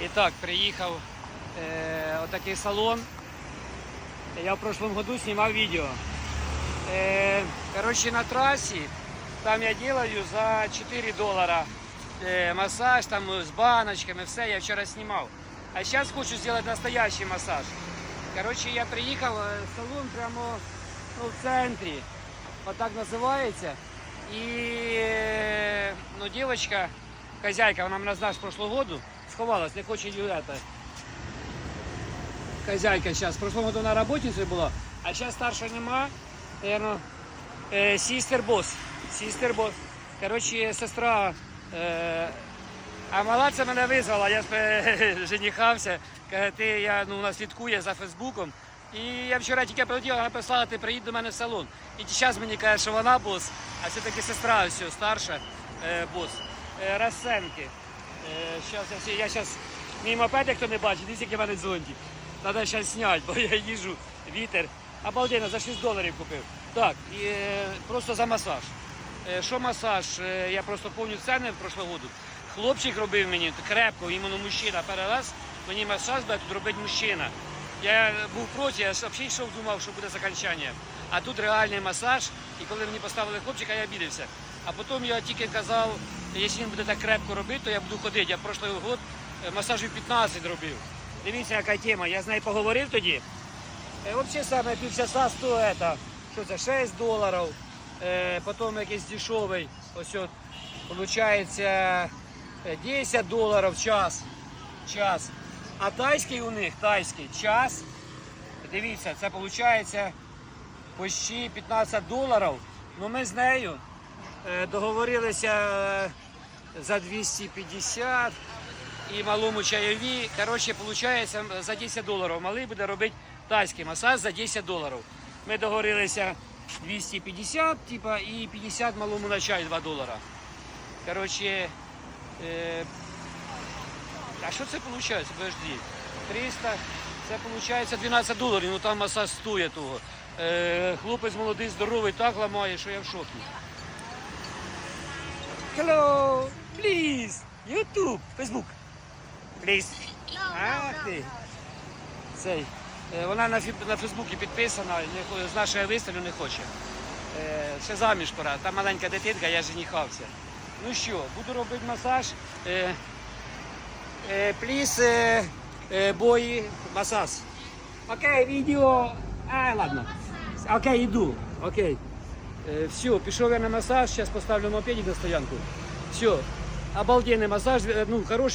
І так, приїхав е, отакий салон. Я в прошлом году знімав відео. Е, коротше, на трасі там я делаю за 4 долара е, массаж, там з баночками, все, я вчора знімав. А зараз хочу зробити настоящий массаж. Коротше, я приїхав, е, салон прямо ну, в центрі. Отак називається. І е, ну, дівчинка, хазяйка, вона мене знає з прошлого году, Сховалась, не хоче її это. Хазяйка зараз. В прошлому году на работницей була, а зараз старша нема. Наверно, е, сістер бос. Сістер бос. Коротше, сестра. Е, а мала це мене визвала, я е, женихався. Каже, ти я ну, вона слідкує за Фейсбуком. І я вчора тільки прилетіла, вона написала, ти приїдь до мене в салон. І зараз мені каже, що вона бос, а це таки сестра ось старша е, бос. Расценки. Е, щас, я, я зараз мій мопед, хто не бачить, дивіться, який в мене зонтик. Треба зараз зняти, бо я їжу, вітер. Обалденно, за 6 доларів купив. Так, і, е, просто за масаж. Е, Що масаж? Я просто пам'ятаю ціни в прошлого году. Хлопчик робив мені крепко, іменно мужчина. Перший раз мені масаж буде тут робить мужчина. Я був проти, я взагалі йшов, думав, що буде закінчання. А тут реальний масаж, і коли мені поставили хлопчика, я обідався. А потім я тільки казав, якщо він буде так крепко робити, то я буду ходити. Я прошлий год е, масажів 15 робив. Дивіться, яка тема. Я з нею поговорив тоді. Е, Взагалі саме півчаса стоїть, що це, 6 доларів, е, потім якийсь дешевий, ось от, виходить, е, 10 доларів час. час. А тайський у них, тайський час, дивіться, це виходить почти 15 доларів. Ну ми з нею е, договорилися е, за 250 і малому чайові. Коротше, виходить за 10 доларів. Малий буде робити тайський масаж за 10 доларів. Ми договорилися 250, типа, і 50 малому на чай 2 долара. Коротше, е, а що це виходить? Подожди. 300, це виходить 12 доларів, ну там масаж стоїть того. Е, хлопець молодий, здоровий, так ламає, що я в шокі. Hello, please, YouTube, Facebook. Please. Ах ти. Цей. Е, Вона на, фі- на Фейсбуці підписана, не з нашої виставлю не хоче. Е, ще заміж пора, там маленька дитинка, я женихався. Ну що, буду робити масаж. Е, е, please, е, е, бої, масаж. Окей, відео. А, ладно. Окей, йду. Окей. Е, все, пішов я на масаж, зараз поставлю мопедик на стоянку. Все. Обалденний масаж, е, ну, хороший.